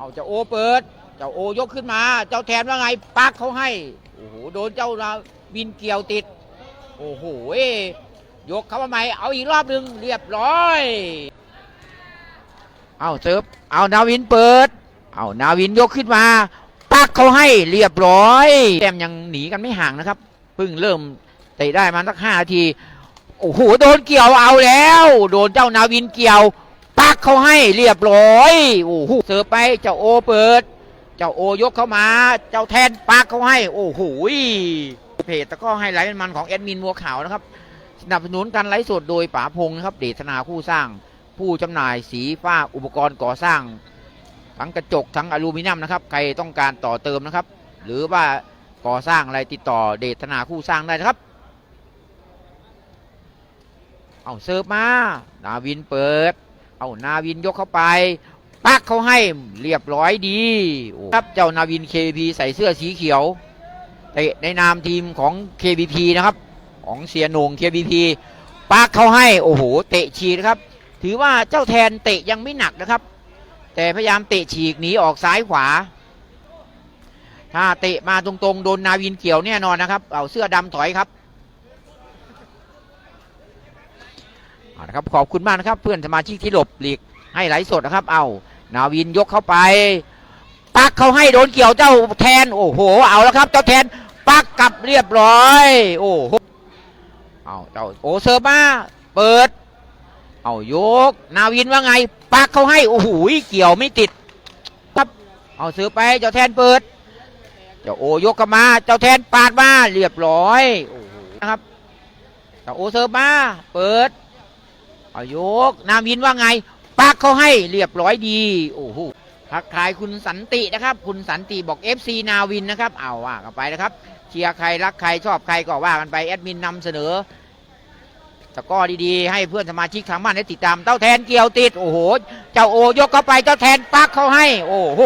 เอาเจ้าโอเปิด เจ้าโอยกขึ้นมา เจ้าแทนว่าไงปักเขาให้ โอ้โห โดนเจ้านาวินเกี่ยวติด โอ้โห ยกเข้ามาใหม่ เอาอีกรอบหนึ่งเรียบร้อย เอาเซิร์ฟ เอานาวินเปิด เอานาวินยกขึ้นมา ปักเขาให้เรียบร้อย แต้มยังหนีกันไม่ห่างนะครับ เพิ่งเริ่มเตะได้มาสักห้านาที โอ้โห โดนเกี่ยวเอาแล้ว โดนเจ้านาวินเกี่ยว ปักเขาให้เรียบร้อยโอ้โหเสิร์ฟไปเจ้าโอเปิด เจ้าโอยกเข้ามา เจ้าแทนปักเขาให้ โอ้โหเพจตะก้อให้ไลฟ์มันของแอดมินบัวขาวนะครับสนับสนุนการไลฟ์สดโดยป๋าพงนะครับเดชนาคู่สร้าง ผู้จำหน่ายสีฟ้าอุปกรณ์ก่อสร้าง ทั้งกระจกทั้งอลูมิเนียมนะครับใครต้องการต่อเติมนะครับ หรือว่าก่อสร้างอะไรติดต่อเดชนาคู่สร้างได้นะครับเอาเสิร์ฟมา นาวินเปิด เอานาวินยกเข้าไปปักเขาให้เรียบร้อยดีครับเจ้านาวิน KVP ใส่เสื้อสีเขียวเตะในนามทีมของ KVP นะครับ ของเสียหนง KVP ปักเขาให้โอ้โหเตะฉีกครับ ถือว่าเจ้าแทนเตะยังไม่หนักนะครับ แต่พยายามเตะฉีกหนีออกซ้ายขวา ถ้าเตะมาตรงๆโดนนาวินเกี่ยวแน่นอนนะครับ เอาเสื้อดำถอยครับ เอาละครับขอบคุณมากนะครับ เพื่อนสมาชิกที่หลบหลีกให้ไหลสดนะครับ เอานาวินยกเข้าไป ปักเขาให้โดนเกี่ยวเจ้าแทน โอ้โห เอาแล้วครับ เจ้าแทน ปักกลับเรียบร้อย โอ้โหเอาเจ้าโอเซอร์มาเปิด เอายก นาวินว่าไง ปักเขาให้ โอ้โห เกี่ยวไม่ติดครับเอาเสือไป เจ้าแทนเปิด เจ้าโอยกเข้ามา เจ้าแทนปาดมา เรียบร้อย โอ้โห นะครับ เจ้าโอเซอร์มาเปิด เอายกนาวินว่าไง ปักเขาให้เรียบร้อยดี โอ้โหทักทายคุณสันตินะครับ คุณสันติบอก FC นาวินนะครับ เอาว่ากันไปนะครับ เชียร์ใครรักใครชอบใครก็ว่ากันไปแอดมินนำเสนอตะก้อดีๆ ให้เพื่อนสมาชิกทางบ้านได้ติดตามเต้าแทนเกี่ยวติด โอ้โห เจ้าโอยกเข้าไปเจ้าแทนปักเขาให้ โอ้โห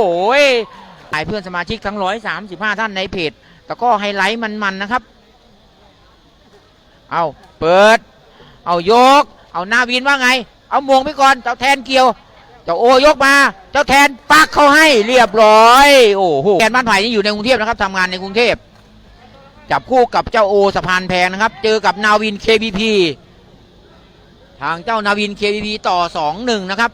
ให้เพื่อนสมาชิกทั้งร้อยสามสิบห้าท่านในเพจตะก้อไฮไลท์มันๆนะครับ เอาเปิด เอายก เอาหน้าวินว่าไง เอามวงไปก่อน เจ้าแทนเกี่ยว เจ้าโอยกมา เจ้าแทนปักเขาให้เรียบร้อย โอ้โห แทนบ้านไผ่นี่อยู่ในกรุงเทพนะครับทำงานในกรุงเทพ จับคู่กับเจ้าโอสะพานแพงนะครับ เจอกับนาวิน KBP ทางเจ้านาวิน KBP ต่อสองหนึ่งนะครับ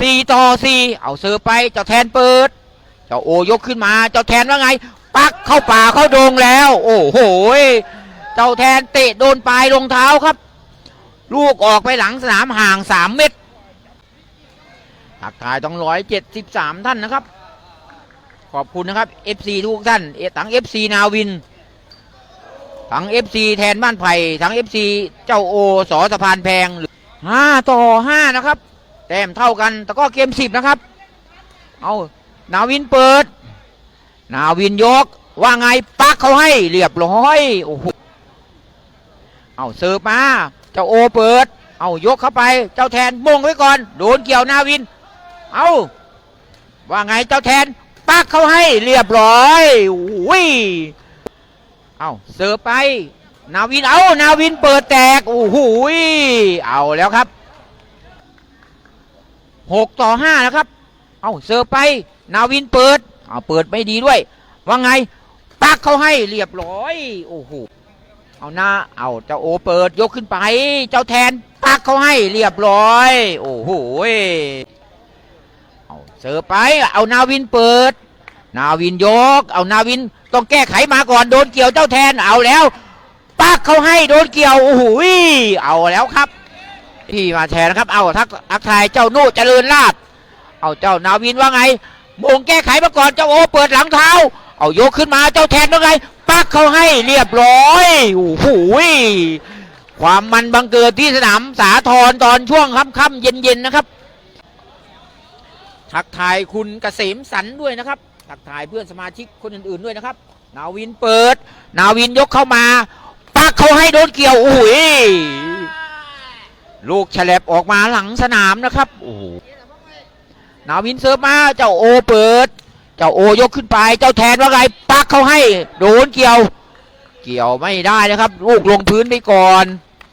สี่ต่อสี่เอาเซอร์ไป เจ้าแทนเปิด เจ้าโอยกขึ้นมา เจ้าแทนว่าไง ปักเข้าป่าเข้าโดงแล้ว โอ้โห เจ้าแทนเตะโดนปลายรองเท้าครับ ลูกออกไปหลังสนามห่างสามเมตรทักทายต้องร้อยเจ็ดสิบสามท่านนะครับ ขอบคุณนะครับ FC ทุกท่านเอ่อทั้ง FC นาวิน ทั้ง FC แทนบ้านไผ่ทั้ง FC เจ้าโอสอสะพานแพงห้าต่อห้านะครับ แต้มเท่ากันแต่ก็เกมสิบนะครับ เอานาวินเปิด นาวินยกว่าไงปักเขาให้เรียบร้อย โอ้โห เอาเสิร์ฟมา เจ้าโอเปิด เอายกเข้าไป เจ้าแทนมงไว้ก่อน โดนเกี่ยวนาวิน เอาว่าไงเจ้าแทนปักเขาให้เรียบร้อยอุ้ยเอาเสิร์ฟไป นาวินเอานาวินเปิดแตกโอ้โหยเอาแล้วครับหกต่อห้านะครับ เอาเสิร์ฟไป นาวินเปิด เอาเปิดไม่ดีด้วย ว่าไงปักเขาให้เรียบร้อย โอ้โห เอาหน้าเอาเจ้าโอเปิดยกขึ้นไป เจ้าแทนปักเขาให้เรียบร้อย โอ้โหเอาเสิร์ฟไป เอานาวินเปิด นาวินยก เอานาวินต้องแก้ไขมาก่อนโดนเกี่ยวเจ้าแทนเอาแล้วปักเขาให้โดนเกี่ยวโอ้โหเอาแล้วครับที่มาแทนนะครับ เอาทักทักทายเจ้าโน่เจริญลาบเอาเจ้านาวินว่าไงมงแก้ไขมาก่อนเจ้าโอเปิดหลังเท้า เอายกขึ้นมาเจ้าแทนว่าไง ปักเขาให้เรียบร้อยโอ้โหความมันบังเกิดที่สนามสาทรตอนช่วงค่ำๆเย็นๆนะครับ ทักทายคุณเกษมสันด้วยนะครับ ทักทายเพื่อนสมาชิกคนอื่นๆด้วยนะครับ นาวินเปิด นาวินยกเข้ามา ปักเขาให้โดนเกี่ยวโอ้โหยลูกฉลบออกมาหลังสนามนะครับโอ้โหนาวินเซิร์ฟมาเจ้าโอเปิด จ้าโอยกขึ้นไป เจ้าแทนว่าไง ปักเขาให้ โดนเกี่ยว เกี่ยวไม่ได้นะครับ ลูกลงพื้นไปก่อน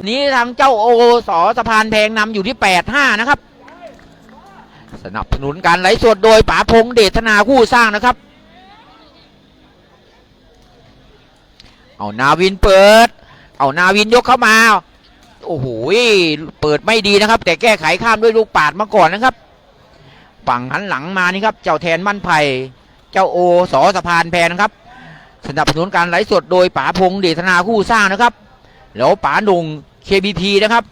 นี้ทางเจ้าโอสอสะพานแพงนำอยู่ที่แปดห้านะครับ สนับสนุนการไหลฟ์สดโดยป๋าพงษ์เดชนาคู่สร้างนะครับ เอานาวินเปิด เอานาวินยกเข้ามา โอ้โห เปิดไม่ดีนะครับ แต่แก้ไขข้ามด้วยลูกปาดมาก่อนนะครับฝั่งหันหลังมานี่ครับ เจ้าแทนมั่นไผ่ เจ้าโอสอสะพานแพนครับ สนับสนุนการไลฟ์สดโดยป๋าพงษ์เดชนาคู่สร้างนะครับ แล้วป๋าหนุ่ง KBP นะครับ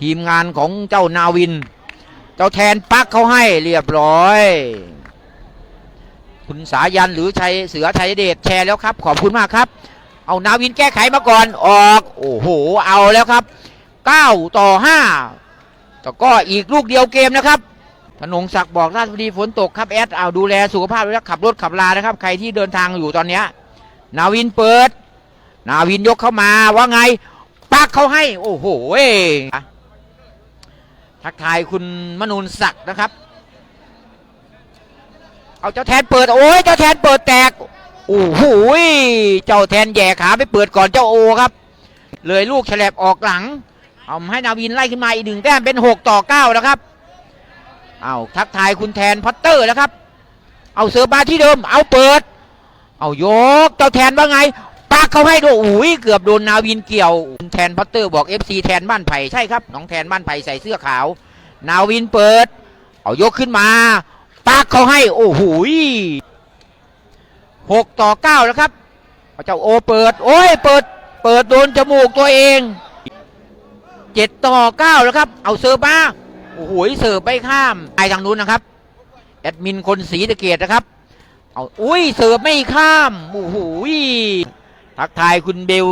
ทีมงานของเจ้านาวิน เจ้าแทนปักเขาให้เรียบร้อย คุณสายันหรือชัยเสือชัยเดชแชร์แล้วครับ ขอบคุณมากครับ เอานาวินแก้ไขมาก่อนออก โอ้โห เอาแล้วครับ 9 ต่อ 5แต่ก็อีกลูกเดียวเกมนะครับ นงศักดิ์บอกราชบุรีฝนตกครับแอดเอาดูแลสุขภาพด้วยนะขับรถขับลานะครับ ใครที่เดินทางอยู่ตอนเนี้ยนาวินเปิด นาวินยกเข้ามาว่าไงปักเขาให้ โอ้โหเว้ยทักทายคุณมนูนศักดิ์นะครับ เอาเจ้าแทนเปิดโอ้ยเจ้าแทนเปิดแตกโอ้โหเจ้าแทนแย่ขาไปเปิดก่อนเจ้าโอครับ เลยลูกแฉลบออกหลัง เอาให้นาวินไล่ขึ้นมาอีกหนึ่งแต้มเป็นหกต่อเก้าแล้วครับ เอาทักทายคุณแทนพัตเตอร์แล้วครับ เอาเสือมาที่เดิม เอาเปิด เอายกเจ้าแทนว่าไงปากเขาให้ด้วยอุ้ยเกือบโดนนาวินเกี่ยวคุณแทนพัตเตอร์บอก FC แทนบ้านไผ่ใช่ครับน้องแทนบ้านไผ่ใส่เสื้อขาว นาวินเปิด เอายกขึ้นมาปากเขาให้โอ้โหหกต่อเก้าแล้วครับเจ้าโอเปิด โอ้ยเปิด เปิดโดนจมูกตัวเองเจ็ดต่อเก้าแล้วครับ เอาเสิร์ฟมา โอ้โหเสิร์ฟไปข้ามไปทางนู้นนะครับ แอดมินคนสีตะเกียรนะครับ เอาอุ้ยเสิร์ฟไม่ข้าม โอ้โหทักทายคุณเบล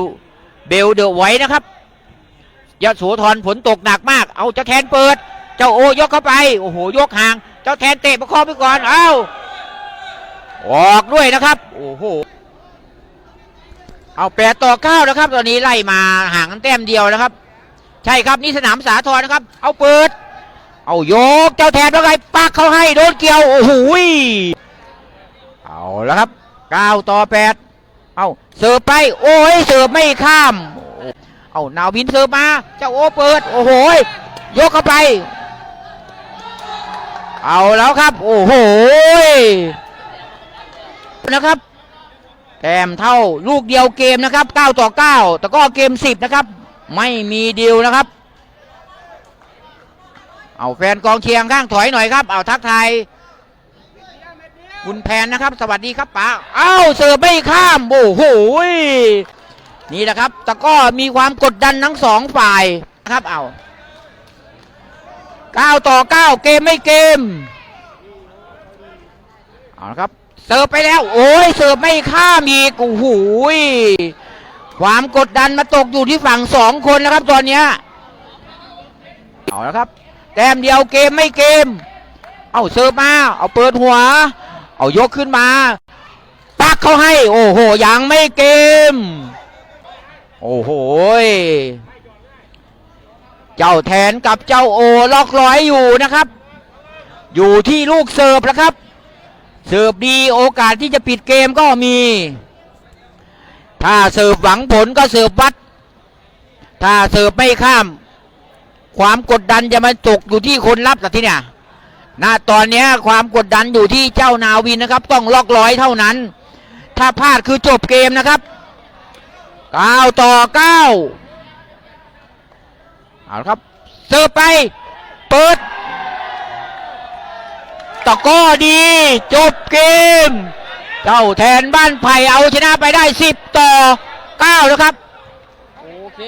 เบลเดอะไว้นะครับยะโสธรฝนตกหนักมาก เอาเจ้าแทนเปิด เจ้าโอยกเข้าไป โอ้โห ยกห่าง เจ้าแทนเตะประคองไปก่อน เอาออกด้วยนะครับ โอ้โห เอาแปดต่อเก้านะครับ ตอนนี้ไล่มาห่างกันแต้มเดียวนะครับ ใช่ครับนี่สนามสาทรนะครับ เอาเปิด เอาโยกเจ้าแทนว่าไงปักเขาให้โดนเกี่ยวโอ้โหเอาแล้วครับเก้าต่อแปดเอาเสิร์ฟไป โอ้ยเสิร์ฟไม่ข้าม เอานาวินเสิร์ฟมา เจ้าโอเปิด โอ้โหยกเข้าไป เอาแล้วครับ โอ้โหนะครับแต้มเท่าลูกเดียวเกมนะครับ 9 ต่อ 9 แต่ก็เกม 10 นะครับ ไม่มีเดีลนะครับ เอาแฟนกองเชียงข้างถอยหน่อยครับ เอาทักทายคุณแพนนะครับ สวัสดีครับป๋าเอ้าเสิร์ฟไม่ข้ามโอ้โหนี่แหละครับแต่ก็มีความกดดันทั้งสองฝ่ายนะครับเอา9ต่อ9เกมไม่เกมเอาละครับเสิร์ฟไปแล้ว โอ้ยเสิร์ฟไม่ข้ามอีกโอ้โหยความกดดันมาตกอยู่ที่ฝั่งสองคนนะครับตอนเนี้ยเอาละครับ แต้มเดียวเกมไม่เกม เอาเสิร์ฟมา เอาเปิดหัว เอายกขึ้นมา ปักเขาให้ โอ้โห ยังไม่เกม โอ้โห เจ้าแทนกับเจ้าโอล็อกร้อยอยู่นะครับ อยู่ที่ลูกเสิร์ฟแล้วครับ เสิร์ฟดีโอกาสที่จะปิดเกมก็มี ถ้าเสิร์ฟหวังผลก็เสิร์ฟวัด ถ้าเสิร์ฟไม่ข้าม ความกดดันจะมาตกอยู่ที่คนรับแต่ที่เนี่ยณตอนนี้ความกดดันอยู่ที่เจ้านาวินนะครับ ต้องล็อกร้อยเท่านั้น ถ้าพลาดคือจบเกมนะครับ9ต่อ9เอาครับเสิร์ฟไป เปิดตะก้อดี จบเกม เจ้าแทนบ้านไผ่เอาชนะไปได้10ต่อ9แล้วครับ โอเค